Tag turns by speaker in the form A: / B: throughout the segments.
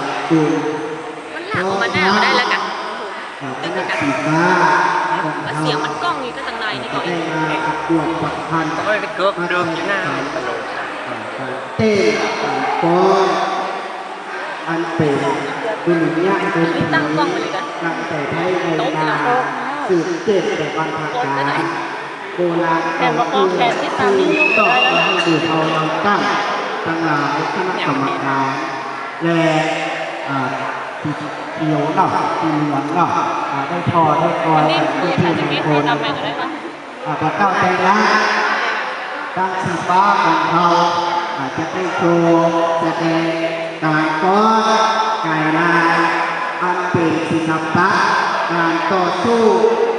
A: ำบุญ
B: มันหลักออกมาหน้ามาได้แล้วกัน
A: คณะสีฟ้าของ
B: ว่า
A: เรา
B: เสียงมันกล้องอยู่ก็ตั้งในนี่ก็
A: ได้มาประกวดประพันธ์
C: ก็ไปเกิร์กเดิมอยู่หน้า
A: เต้ปอนอันเป็นบุญญาเป็น
B: ตั้งกล้องไปเลยกัน
A: ตั้งแต่ไทยในนาสืบเจ็ดแต่บรรพการโบราณแต่ว่าอสู้ต่อมาให้ดูเอเราตั้งตั้งหลายคณะกรรมการ และอ่าที่เขียวเนาะที่เหลืองเนาะได้ทอได้กอ
B: วัน
A: ยได้ที่
B: ถ่ายจะ
A: ม
B: มี
A: ง
B: ค
A: ค
B: ร
A: ล
B: ทำอะไรก็ได้ปะ
A: อ่าพระเจ้าแต่งนะตั้งสีฟ้าของเขาอาจจะได้โชว์แสดงการก้อนกายลาอันเป็นศิลปะการต่อสู้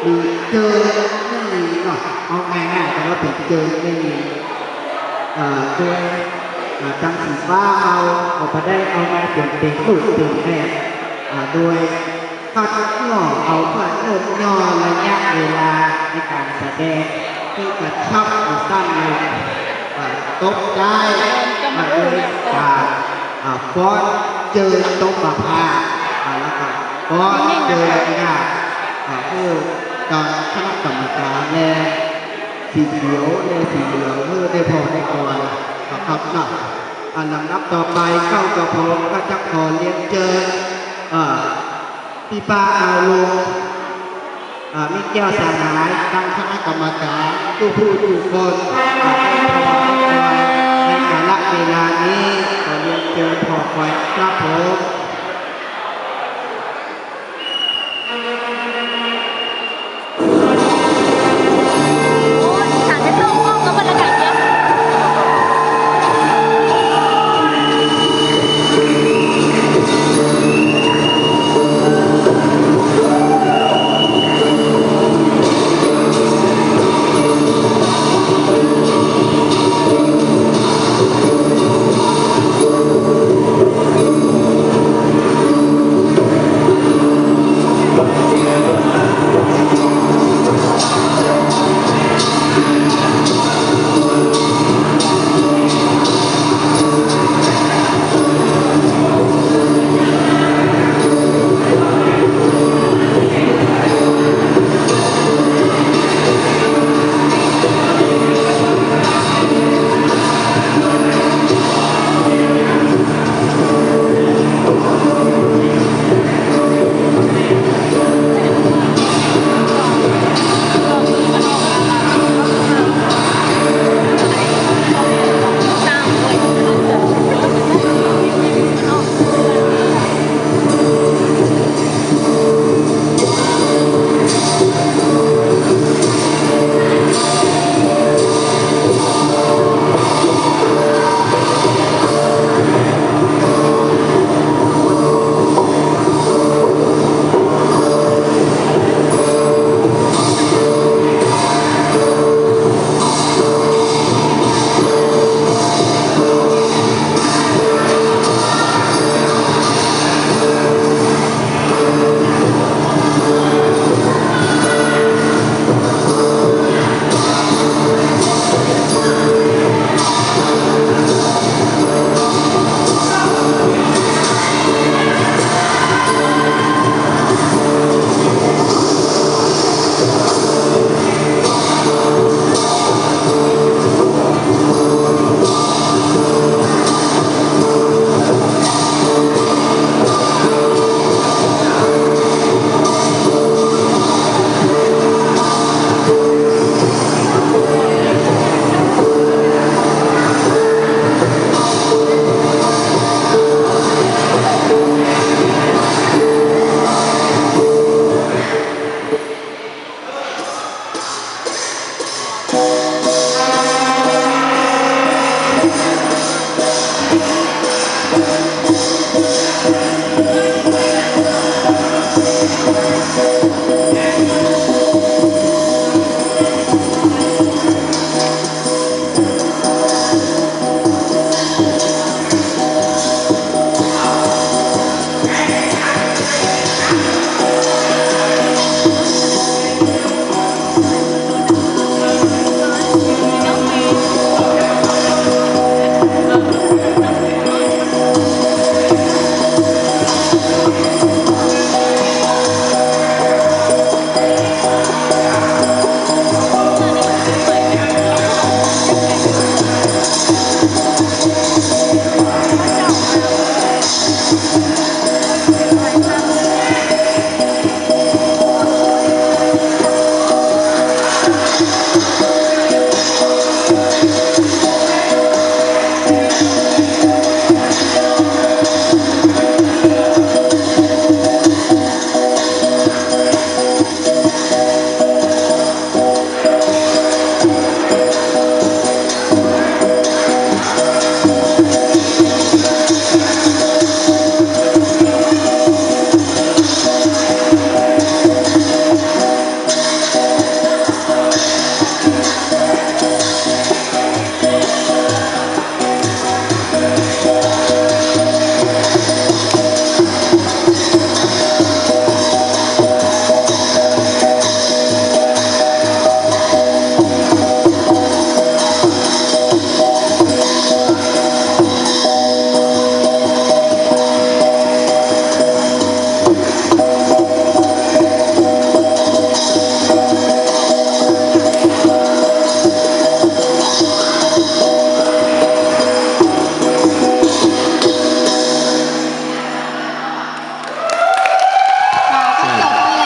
A: มีเจอไม่มีเนาะเอาง่ายๆแต่ว่าเป็นเจอไม่มีเออโดยอ่า ตั้งสีฟ้าเอาเอาไปได้เอามาเป็นเป็นรูปเป็นแม่โดยคัดย่อเอาเพื่อเอิบย่อระยะเวลาในการแสดงที่กระชับหรือสั้นลงตกได้มาด้วยการฟ้อนเจอตกมาพาแล้วก็ฟ้อนเจอหน้าอ่าคือตอนคณะกรรมการแลสีเขียวแลสีเหลืองเพื่อได้พอได้ก่อน นะครับเนาะอันลำนับต่อไปเข้ากระผมก็จะขอเรียนเจิญอ่าพี่ป้าอาลงอ่ามิแก้วสหายตั้งคณะกรรมการผู้ผู้ทุกคนให้พอให้คอยในกาลเวลานี้ขอเรียนเชิญพอคอยครับผม